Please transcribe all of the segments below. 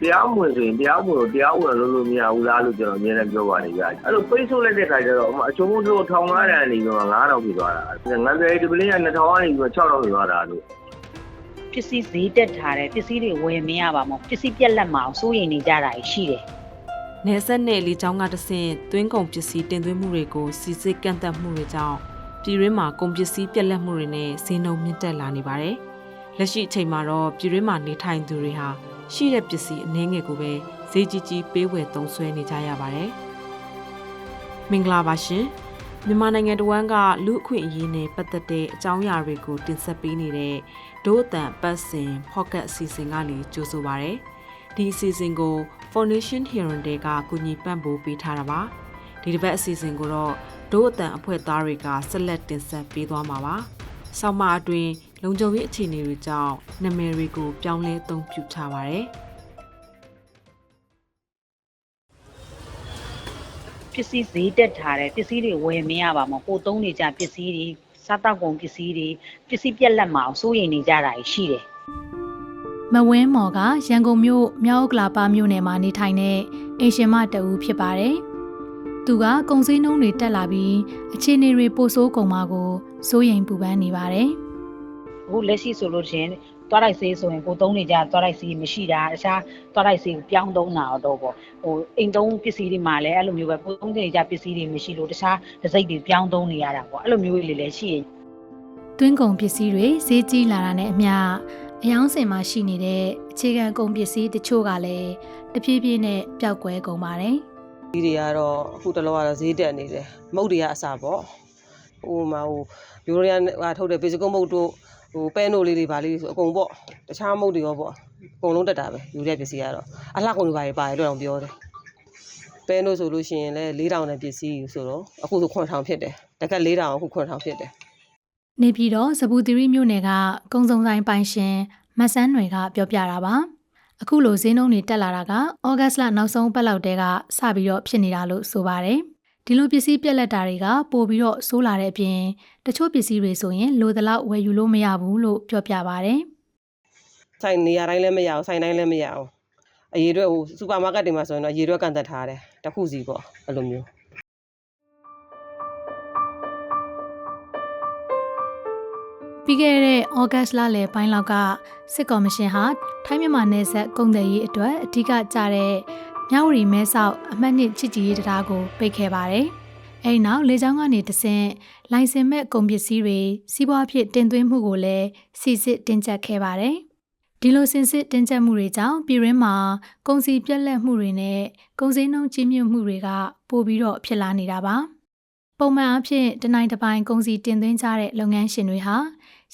တရားမဝင်ဆိုရင်တရားဝင်တရားဝင်လို့လို့မရဘူးလားလို့ကျွန်တော်အမြဲတမ်းပြောပါတယ်ဗျာအဲ့လိုပိတ်ဆို့လိုက်တဲ့ခါကျတော့အချုံမို့တို့ထောင်ကားတန်နေတော့9000ပြသွားတာငါပြောဒီပလင်းက2000ကနေပြီး6000ပြသွားတာလို့ပစ္စည်းဈေးတက်ထားတယ်ပစ္စည်းတွေဝယ်မရပါဘူးပစ္စည်းပြက်လက်မအောင်စိုးရိမ်နေကြတာရှိတယ်နယ်ဆက်နယ်လေကြောင်းကတဆင့်သွင်းကုန်ပစ္စည်းတင်သွင်းမှုတွေကိုစီစစ်ကန့်သက်မှုတွေကြောင့် ပြည်တွင်းမှာကုန်ပစ္စည်းပြက်လက်မှုတွေနဲ့ဈေးနှုန်းမြင့်တက်လာနေပါတယ်။လက်ရှိအချိန်မှာတော့ပြည်တွင်းမှာနေထိုင်သူတွေဟာရှိတဲ့ပစ္စည်းအနည်းငယ်ကိုပဲဈေးကြီးကြီးပေးဝယ်သုံးစွဲနေကြရပါတယ်။မင်္ဂလာပါရှင်။မြန်မာနိုင်ငံတော်ဝန်ကလူအခွင့်အရေးနဲ့ပတ်သက်တဲ့အကြောင်းအရာတွေကိုတင်ဆက်ပေးနေတဲ့ဒို့အတန်ပတ်စင် pocket အစီအစဉ်ကနေကြိုဆိုပါရစေ။ဒီအစီအစဉ်ကို Foundation Heron Day ကကူညီပံ့ပိုးပေးထားတာပါ ဒီတစ်ပတ်အစီအစဉ်ကိုတော့ဒို့အတန်အဖွဲ့သားတွေကဆက်လက်တင်ဆက်ပေးသွားမှာပါဆောင်းမအတွင်းလုံခြုံရေးအခြေအနေတွေကြောင့်နာမည်တွေကိုပြောင်းလဲအသုံးပြုထားပါတယ်ပစ္စည်းဈေးတက်ထားတယ်ပစ္စည်းတွေဝယ်မရပါဘူးကိုသုံးနေကြပစ္စည်းတွေစားတောက်ကုန်ပစ္စည်းတွေပစ္စည်းပြက်လက်မအောင်စိုးရိမ်နေကြတာရှိတယ်မဝင်းမော်ကရန်ကုန်မြို့မြောက်ဥက္ကလာပမြို့နယ်မှာနေထိုင်တဲ့အိမ်ရှင်မတဦးဖြစ်ပါတယ်။ သူကကုံစည်းနှုံးတွေတက်လာပြီးအခြေအနေတွေပိုဆိုးကုန်မှာကိုစိုးရိမ်ပူပန်နေပါတယ်အခုလက်ရှိဆိုလို့ရှရင်သွားလိုက်စေးဆိုရင်ကိုသုံးနေကြသွားလိုက်စေးမရှိတာတခြားသွားလိုက်စေးကိုပြောင်းသုံးတာတော့ပေါ့ဟိုအိမ်သုံးပစ္စည်းတွေမှာလည်းအဲ့လိုမျိုးပဲကိုသုံးနေကြပစ္စည်းတွေမရှိလို့တခြားတစ်စိတ်တွေပြောင်းသုံးနေရတာပေါ့အဲ့လိုမျိုးလေးလည်းရှိရင်။သွင်းကုန်ပစ္စည်းတွေဈေးကြီးလာတာနဲ့အမျှအယောင်းစင်မှာရှိနေတဲ့အခြေခံကုန်ပစ္စည်းတချို့ကလည်းတပြေးပြေးနဲ့ပျောက်ကွဲကုန်ပါတယ် ဒီတွေကတော့အခုတလောကတော့ဈေးတက်နေတယ်မုတ်တွေကအစားပေါ့ဟိုမှာဟိုယူရီးယားဟာထုတ်တဲ့ပေစကုတ်မုတ်တို့ဟိုပဲနိုလေးတွေဗာလေးဆိုအကုန်ပေါ့တခြားမုတ်တွေရောပေါ့အကုန်လုံးတက်တာပဲယူတဲ့ပစ္စည်းကတော့အလှကုန်တွေပါရပါတယ်တော့ပြောတယ်ပဲနိုဆိုလို့ရှိရင်လည်း4000တဲ့ပစ္စည်းဆိုတော့အခုဆို9000ဖြစ်တယ်တက်ကက်4000အခု9000ဖြစ်တယ်။နေပြည်တော်ဇပူသီရိမြို့နယ်ကကုံစုံဆိုင်ပိုင်ရှင်မဆန်းຫນွေကပြောပြတာပါ။ အခုလိုဈေးနှုန်းတွေတက်လာတာကဩဂတ်စ်လနောက်ဆုံးပတ်လောက်တည်းကစပြီးတော့ဖြစ်နေတာလို့ဆိုပါတယ်။ဒီလိုပစ္စည်းပြက်လက်တာတွေကပိုပြီးတော့ဆိုးလာတဲ့အပြင်တချို့ပစ္စည်းတွေဆိုရင်လိုသလောက်ဝယ်ယူလို့မရဘူးလို့ပြောပြပါတယ်ဆိုင်နေရာတိုင်းလည်းမရအောင်ဆိုင်တိုင်းလည်းမရအောင်အရေးအတွက်ဟိုစူပါမားကတ်တွေမှာဆိုရင်တော့အရေးအတွက်ကန်သက်ထားတယ်တစ်ခုစီပေါ့အဲ့လိုမျိုး။ ပြီးခဲ့တဲ့ဩဂတ်စ်လလယ်ပိုင်းလောက်ကစစ်ကော်မရှင်ဟာထိုင်းမြန်မာနယ်စပ်ကုန်သွယ်ရေးအတွက်အဓိကကျတဲ့မြဝတီမဲဆောက်အမှတ်နှစ်ချစ်ကြည်ရေးတရားကိုပိတ်ခဲ့ပါတယ်။အဲဒီနောက်လေကြောင်းကနေတဆင့်လိုင်စင်မဲ့ကုန်ပစ္စည်းတွေစီးပွားဖြစ်တင်သွင်းမှုကိုလည်းစီစစ်တင်ကြပ်ခဲ့ပါတယ်။ဒီလိုစင်စစ်တင်ကြပ်မှုတွေကြောင့်ပြည်ရင်းမှာကုန်စည်ပြက်လက်မှုတွေနဲ့ကုန်စည်နှုန်းကြီးမြင့်မှုတွေကပိုပြီးတော့ဖြစ်လာနေတာပါ။ပုံမှန်အားဖြင့်တနိုင်တစ်ပိုင်းကုန်စည်တင်သွင်းကြတဲ့လုပ်ငန်းရှင်တွေဟာ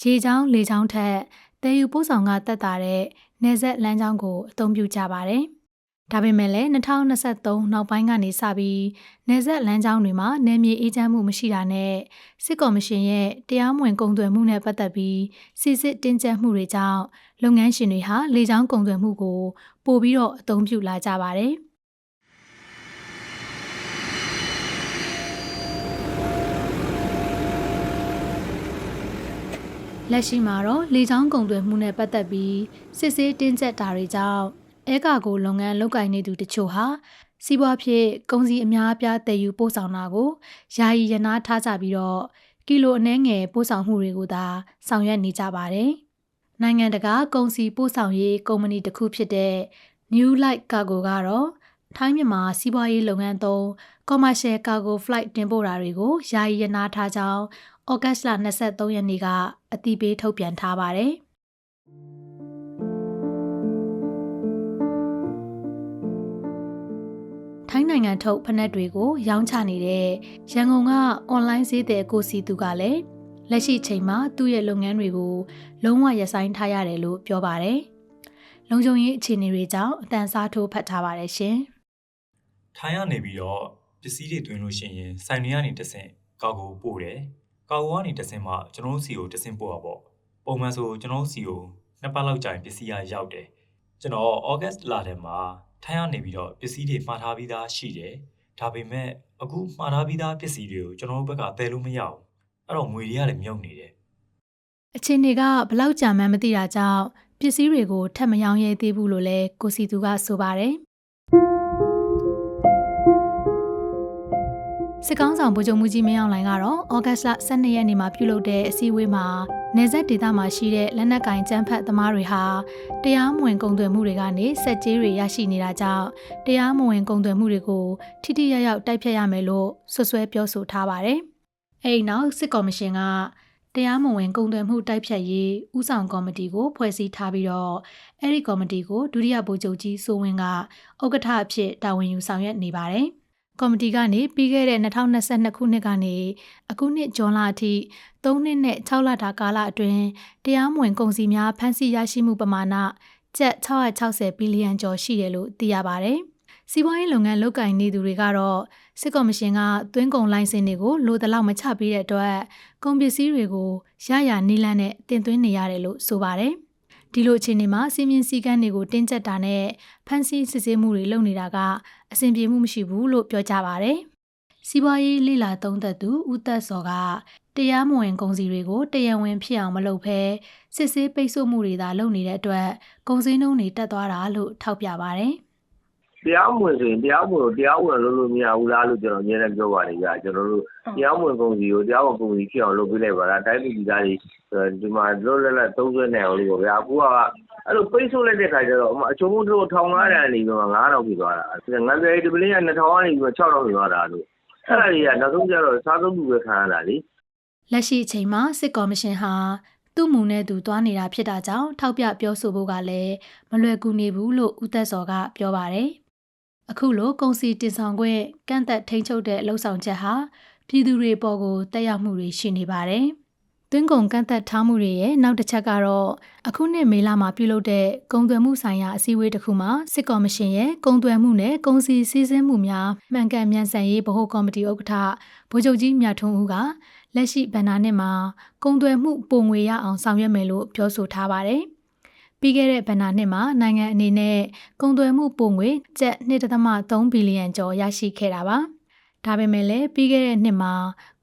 ရေချောင်းလေချောင်းထက်တည်ယူပို့ဆောင်ကတက်တာတဲ့နေဆက်လမ်းကြောင်းကိုအသုံးပြုကြပါတယ်။ဒါပေမဲ့လည်း2023နောက်ပိုင်းကနေစပြီးနေဆက်လမ်းကြောင်းတွေမှာနယ်မြေအေးချမ်းမှုမရှိတာနဲ့စစ်ကော်မရှင်ရဲ့တရားမဝင်ကုန်သွယ်မှုနဲ့ပတ်သက်ပြီးစစ်စစ်တင်းကျပ်မှုတွေကြောင့်လုပ်ငန်းရှင်တွေဟာလေကြောင်းကုန်သွယ်မှုကိုပိုပြီးတော့အသုံးပြုလာကြပါတယ်။ လက်ရှိမှာတော့လေချောင်းကုန်သွယ်မှုနဲ့ပတ်သက်ပြီးစစ်ဆေးတင်းကျပ်တာတွေကြောင့်အဲကာကိုလုပ်ငန်းလုပ်ကိုင်နေသူတချို့ဟာစီးပွားဖြစ်ကုန်စည်အများအပြားတည်ယူပို့ဆောင်တာကိုယာယီရနာထားကြပြီးတော့ကီလိုအနည်းငယ်ပို့ဆောင်မှုတွေကိုသာဆောင်ရွက်နေကြပါတယ်။နိုင်ငံတကာကုန်စည်ပို့ဆောင်ရေးကုမ္ပဏီတစ်ခုဖြစ်တဲ့ New Light Cargo ကတော့ထိုင်းမြန်မာစီးပွားရေးလုပ်ငန်းသုံး commercial cargo flight တင်ပို့တာတွေကိုယာယီရနာထားကြောင်းဩဂတ်စ်လ23ရက်နေ့က အတိပေးထုတ်ပြန်ထားပါတယ်။ထိုင်းနိုင်ငံထုတ်ဖနက်တွေကို ရောင်းချနေတဲ့ရန်ကုန်ကအွန်လိုင်းဈေးသည်ကိုစီသူကလည်းလက်ရှိချိန်မှာသူ့ရဲ့လုပ်ငန်းတွေကိုလုံးဝရပ်ဆိုင်းထားရတယ်လို့ပြောပါတယ်။လုံခြုံရေးအခြေအနေတွေကြောင့်အတန်စားထိုးဖတ်ထားပါတယ်ရှင်။ထိုင်းကနေပြီးတော့ပစ္စည်းတွေတွင်လို့ရှိရင်ဆိုင်တွေကနေတဆင့်ကာကိုပို့တယ် ကာကိုကနေတဆင့်မှကျွန်တော်တို့စီကိုတဆင့်ပို့တာပေါ့ပုံမှန်ဆိုကျွန်တော်တို့စီကိုနှစ်ပတ်လောက်ကြာရင်ပစ္စည်းကရောက်တယ်ကျွန်တော်ဩဂတ်လထဲမှာထိုင်းကနေပြီးတော့ပစ္စည်းတွေမှာထားပြီးသားရှိတယ်ဒါပေမဲ့အခုမှာထားပြီးသားပစ္စည်းတွေကိုကျွန်တော်တို့ဘက်ကသယ်လို့မရဘူးအဲ့တော့ငွေတွေကလည်းမြုပ်နေတယ်အချင်းတွေကဘလောက်ကြာမှန်းမသိတာကြောင့်ပစ္စည်းတွေကိုထပ်မရောင်းရဲသေးဘူးလို့လည်းကိုစီသူကဆိုပါတယ် စစ်ကောင်းဆောင်ဗိုလ်ချုပ်မှုကြီးမင်းအောင်လှိုင်ကတော့ဩဂတ်စ်လ12ရက်နေ့မှာပြုလုပ်တဲ့အစည်းအဝေးမှာနေဆက်ဒေသမှာရှိတဲ့လက်နက်ကင်ကျန်းဖက်သမားတွေဟာတရားမဝင်ကုန်သွယ်မှုတွေကနေစက်ကြေးတွေရရှိနေတာကြောင့်တရားမဝင်ကုန်သွယ်မှုတွေကိုထိထိရောက်ရောက်တိုက်ဖျက်ရမယ်လို့ဆွဆွဲပြောဆိုထားပါတယ်။အဲဒီနောက်စစ်ကော်မရှင်ကတရားမဝင်ကုန်သွယ်မှုတိုက်ဖြတ်ရေးဥဆောင်ကော်မတီကိုဖွဲ့စည်းထားပြီးတော့အဲ့ဒီကော်မတီကိုဒုတိယဗိုလ်ချုပ်ကြီးစိုးဝင်းကဥက္ကဋ္ဌအဖြစ်တာဝန်ယူဆောင်ရွက်နေပါတယ်။ ကော်မတီကနေပြီးခဲ့တဲ့2022ခုနှစ်ကနေအခုနှစ်ဇွန်လအထိ3နှစ်နဲ့6လတာကာလအတွင်းတရားမဝင်ကုန်စည်များဖမ်းဆီးရရှိမှုပမာဏကျပ်660ဘီလီယံကျော်ရှိတယ်လို့သိရပါတယ်။စီးပွားရေးလုပ်ငန်းလုပ်ကိုင်နေသူတွေကတော့စစ်ကော်မရှင်ကသွင်းကုန်လိုင်စင်တွေကိုလိုတလောက်မချပေးတဲ့အတွက်ကုန်ပစ္စည်းတွေကိုရရနီလန်းနဲ့တင်သွင်းနေရတယ်လို့ဆိုပါတယ်။ ဒီလိုအခြေအနေမှာစီမင်းစည်းကမ်းတွေကိုတင်းကျပ်တာနဲ့ဖန်ဆီးစစ်ဆေးမှုတွေလုပ်နေတာကအဆင်ပြေမှုမရှိဘူးလို့ပြောကြပါတယ်။စီးပွားရေးလိလာသုံးသက်သူဦးသက်စော်ကတရားမဝင်ကုန်စည်တွေကိုတရားဝင်ဖြစ်အောင်မလုပ်ဘဲစစ်ဆေးပိတ်ဆို့မှုတွေသာလုပ်နေတဲ့အတွက်ကုန်စည်နှုန်းတွေတက်သွားတာလို့ထောက်ပြပါတယ်။ တရားမဝင်ဆိုရင်တရားမဝင်ကိုတရားဝင်လုပ်လို့မရဘူးလားလို့ကျွန်တော်အများနဲ့ပြောပါတယ်ကြာကျွန်တော်တို့တရားမဝင်ကုန်စီကိုတရားဝင်ကုန်စီဖြစ်အောင်လုပ်ပေးလိုက်ပါလားတိုင်းပြည်သားတွေဒီမှာလွတ်လပ်လပ်သုံးဆွဲနိုင်အောင်လို့ပေါ့ဗျာအခုကအဲ့လိုပိတ်ဆို့လိုက်တဲ့ခါကျတော့အချုံးတို့ထောင်900တန်နေပြီးတော့9000ဖြစ်သွားတာငန်းသေးဒီပလင်းက2000ကနေပြီးတော့6000ဖြစ်သွားတာလို့အဲ့ဒါကြီးကနောက်ဆုံးကျတော့စားသုံးမှုပဲခံရတာလေလက်ရှိအချိန်မှာစစ်ကော်မရှင်ဟာသူ့မူနဲ့သူသွားနေတာဖြစ်တာကြောင့်ထောက်ပြပြောဆိုဖို့ကလည်းမလွယ်ကူနေဘူးလို့ဦးသက်စော်ကပြောပါတယ်။ အခုလိုကုန်စီတင်ဆောင်ခွင့်ကန့်သက်ထိန်းချုပ်တဲ့အလုပ်ဆောင်ချက်ဟာပြည်သူတွေပေါ်ကိုတက်ရောက်မှုတွေရှိနေပါတယ်။တွင်းကုန်ကန့်သက်ထားမှုတွေရဲ့နောက်တစ်ချက်ကတော့အခုနှစ်မေလမှာပြုလုပ်တဲ့ကုန်သွယ်မှုဆိုင်ရာအစည်းအဝေးတစ်ခုမှာစစ်ကော်မရှင်ရဲ့ကုန်သွယ်မှုနဲ့ကုန်စည်စည်းစိမ်မှုများမှန်ကန်မြန်ဆန်ရေးဗဟိုကော်မတီဥက္ကဋ္ဌဗိုလ်ချုပ်ကြီးမြတ်ထွန်းဦးကလက်ရှိဗန္နာနှစ်မှာကုန်သွယ်မှုပုံငွေရအောင်ဆောင်ရွက်မယ်လို့ပြောဆိုထားပါတယ်။ ပြီးခဲ့တဲ့ဗန္နာနှစ်မှာနိုင်ငံအနေနဲ့ကုန်သွယ်မှုပုံငွေကျပ်1.3ဘီလီယံကျော်ရရှိခဲ့တာပါ။ဒါပေမဲ့လည်းပြီးခဲ့တဲ့နှစ်မှာ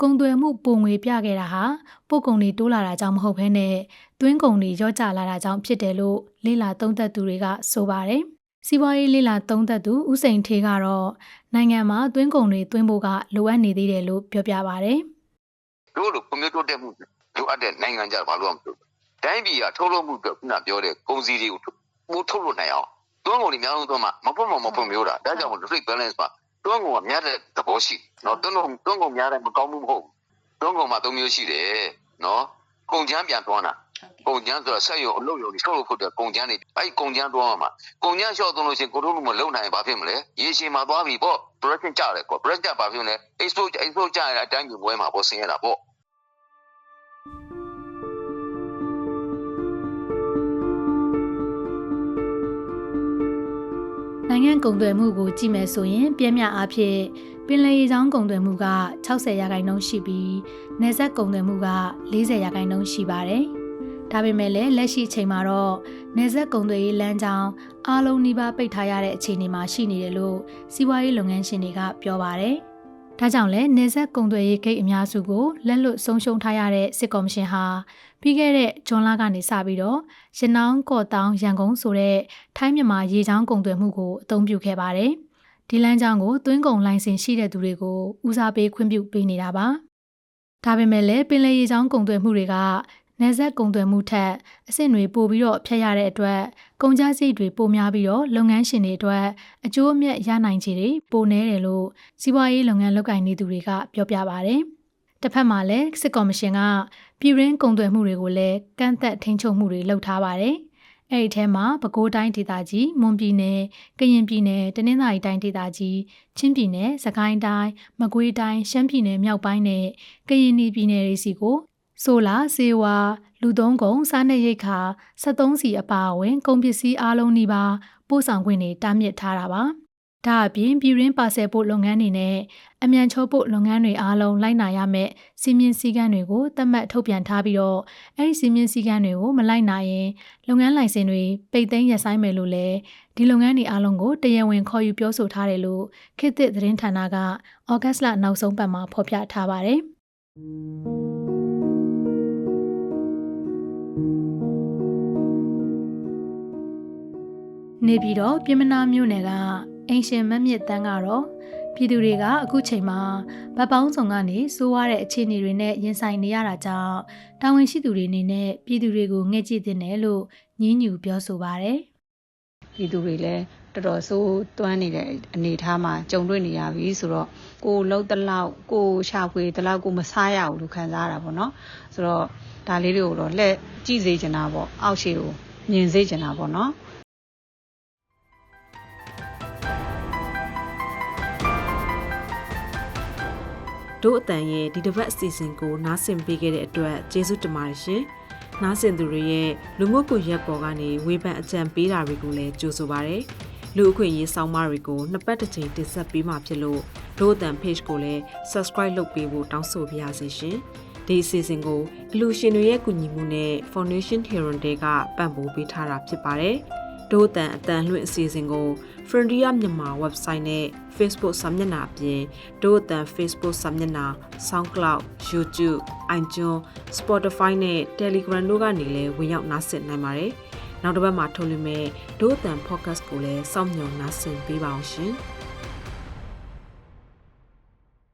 ကုန်သွယ်မှုပုံငွေပြခဲ့တာဟာပို့ကုန်တွေတိုးလာတာကြောင့်မဟုတ်ဘဲနဲ့သွင်းကုန်တွေရော့ကျလာတာကြောင့်ဖြစ်တယ်လို့လေလာသုံးသပ်သူတွေကဆိုပါတယ်။စီးပွားရေးလေလာသုံးသပ်သူဦးစိန်ထေးကတော့နိုင်ငံမှာသွင်းကုန်တွေသွင်းဖို့ကလိုအပ်နေသေးတယ်လို့ပြောပြပါတယ်။တို့လိုကွန်ပျူတာတက်မှုလိုအပ်တဲ့နိုင်ငံကြဘာလို့မလုပ် တိုင်းပြည်ကထုတ်လုပ်မှုအတွက်ခုနပြောတဲ့ကုန်စည်တွေကိုပို့ထုတ်လို့နိုင်အောင်တွန်းကုန်တွေများလုံးတော့မှမဖွင့်မမဖွင့်မျိုးတာဒါကြောင့် trade balance မှာတွန်းကုန်ကများတဲ့သဘောရှိနော်တွန်းကုန်တွန်းကုန်များတဲ့မကောင်းမှုမဟုတ်တွန်းကုန်မှာသုံးမျိုးရှိတယ်နော်ကုန်ချမ်းပြန်တွန်းတာကုန်ချမ်းဆိုတော့ဆက်ရုံအလုပ်ရုံတွေထုတ်လို့ဖို့အတွက်ကုန်ချမ်းတွေအဲ့ကုန်ချမ်းတွန်းမှာကုန်ချမ်းလျှော့သွင်းလို့ရှိရင်ကိုတို့လူမလုံနိုင်ဘာဖြစ်မလဲရေရှည်မှာသွားပြီပေါ့ production ကြတယ်ကွာ production ဘာဖြစ်မလဲ export export ကြရတဲ့အတိုင်းမျိုးပွဲမှာပေါ့ဆင်းရတာပေါ့ နိုင်ငံကုန်သွယ်မှုကိုကြည့်မယ်ဆိုရင်ပြင်းပြအားဖြင့်ပင်လယ်ရေကြောင်းကုန်သွယ်မှုက60ရာခိုင်နှုန်းရှိပြီးနယ်စပ်ကုန်သွယ်မှုက40ရာခိုင်နှုန်းရှိပါတယ်။ဒါပေမဲ့လည်းလက်ရှိအချိန်မှာတော့နယ်စပ်ကုန်သွယ်ရေးလမ်းကြောင်းအားလုံးနှိပါပိတ်ထားရတဲ့အခြေအနေမှာရှိနေတယ်လို့စီးပွားရေးလုပ်ငန်းရှင်တွေကပြောပါတယ်။ ဒါကြောင့်လည်းနေဆက်ကုံသွယ်ရေးဂိတ်အများစုကိုလက်လွတ်ဆုံးရှုံးထားရတဲ့စစ်ကော်မရှင်ဟာပြီးခဲ့တဲ့ဂျွန်လကနေစပြီးတော့ရနောင်းကော့တောင်းရန်ကုန်ဆိုတဲ့ထိုင်းမြန်မာရေချောင်းကုံသွယ်မှုကိုအသုံးပြုခဲ့ပါတယ်။ဒီလမ်းကြောင်းကိုသွင်းကုန်လိုင်စင်ရှိတဲ့သူတွေကိုဦးစားပေးခွင့်ပြုပေးနေတာပါ။ဒါပေမဲ့လည်းပင်လယ်ရေချောင်းကုံသွယ်မှုတွေက နယ်စပ်ကုံသွယ်မှုထက်အဆင့်တွေပိုပြီးတော့ဖျက်ရတဲ့အတွက်ကုန်ကျစရိတ်တွေပိုများပြီးတော့လုပ်ငန်းရှင်တွေအတွက်အကျိုးအမြတ်ရနိုင်ခြေတွေပိုနေတယ်လို့စီးပွားရေးလုပ်ငန်းလုပ်ကိုင်နေသူတွေကပြောပြပါဗျ။တစ်ဖက်မှာလည်းစစ်ကော်မရှင်ကပြည်ရင်းကုံသွယ်မှုတွေကိုလည်းကန့်သက်ထိန်းချုပ်မှုတွေလုပ်ထားပါတယ်။အဲ့ဒီထဲမှာပဲခူးတိုင်းဒေသကြီး၊မွန်ပြည်နယ်၊ကရင်ပြည်နယ်၊တနင်္သာရီတိုင်းဒေသကြီး၊ချင်းပြည်နယ်၊စကိုင်းတိုင်း၊မကွေးတိုင်း၊ရှမ်းပြည်နယ်မြောက်ပိုင်းနဲ့ကရင်ပြည်နယ်တွေစီကို ဆိုလာစေဝါလူသုံးကုန်စားနပ်ရိက္ခာ73စီအပါအဝင်ကုန်ပစ္စည်းအလုံးနီးပါးပို့ဆောင်ခွင့်တွေတားမြစ်ထားတာပါ။ဒါအပြင်ပြည်ရင်းပါဆယ်ပို့လုပ်ငန်းတွေနဲ့အမြန်ချိုးပို့လုပ်ငန်းတွေအားလုံးလိုက်နာရမယ့်စီမင်းစည်းကမ်းတွေကိုသတ်မှတ်ထုတ်ပြန်ထားပြီးတော့အဲဒီစီမင်းစည်းကမ်းတွေကိုမလိုက်နာရင်လုပ်ငန်းလိုင်စင်တွေပိတ်သိမ်းရပ်ဆိုင်းမယ်လို့လည်းဒီလုပ်ငန်းတွေအားလုံးကိုတရားဝင်ခေါ်ယူပြောဆိုထားတယ်လို့ခေတ်သစ်သတင်းဌာနကဩဂတ်စ်လနောက်ဆုံးပတ်မှာဖော်ပြထားပါတယ်။ နေပြည်တော်ပြည်မနာမြို့နယ်ကအင်ရှင်မက်မြစ်တန်းကတော့ပြည်သူတွေကအခုချိန်မှာဗတ်ပေါင်းဆောင်ကနေစိုးရတဲ့အခြေအနေတွေနဲ့ရင်ဆိုင်နေရတာကြောင့်တာဝန်ရှိသူတွေအနေနဲ့ပြည်သူတွေကိုငှက်ကြည့်တင်တယ်လို့ညင်းညူပြောဆိုပါရယ်ပြည်သူတွေလည်းတော်တော်ဆိုးသွမ်းနေတဲ့အနေအထားမှာကြုံတွေ့နေရပြီဆိုတော့ကိုယ်လှုပ်တလောက်ကိုယ်ရှာဖွေတလောက်ကိုမစားရဘူးလို့ခံစားရတာပေါ့နော်ဆိုတော့ဒါလေးတွေကိုတော့လက်ကြည့်စေချင်တာပေါ့အောက်ရှိကိုမြင်စေချင်တာပေါ့နော် တို့အတန်ရဲ့ဒီတစ်ပတ်အစီအစဉ်ကိုနားဆင်ပေးခဲ့တဲ့အတွက်ကျေးဇူးတင်ပါတယ်ရှင်။နားဆင်သူတွေရဲ့လူမှုကွန်ရက်ပေါ်ကနေဝေဖန်အကြံပေးတာတွေကိုလည်းကြိုဆိုပါရစေ။လူအခွင့်အရေးဆောင်းပါးတွေကိုနှစ်ပတ်တစ်ချိန်တင်ဆက်ပေးမှာဖြစ်လို့တို့အတန် page ကိုလည်း subscribe လုပ်ပေးဖို့တောင်းဆိုပါရစေရှင်။ဒီအစီအစဉ်ကိုအလူရှင်တွေရဲ့ကူညီမှုနဲ့ Foundation Hero တွေကပံ့ပိုးပေးထားတာဖြစ်ပါတယ်။တို့အတန်အတန်လွှင့်အစီအစဉ်ကို Frontier မြန်မာ website နဲ့ Facebook စာမျက်နှာအပြင်တို့အတန် Facebook စာမျက်နှာ SoundCloud YouTube iTunes Spotify နဲ့ Telegram တို့ကနေလည်းဝင်ရောက်နားဆင်နိုင်ပါတယ်။နောက်တစ်ပတ်မှာထုတ်လွှင့်မဲ့တို့အတန် podcast ကိုလည်းစောင့်မျှော်နားဆင်ပေးပါအောင်ရှင်။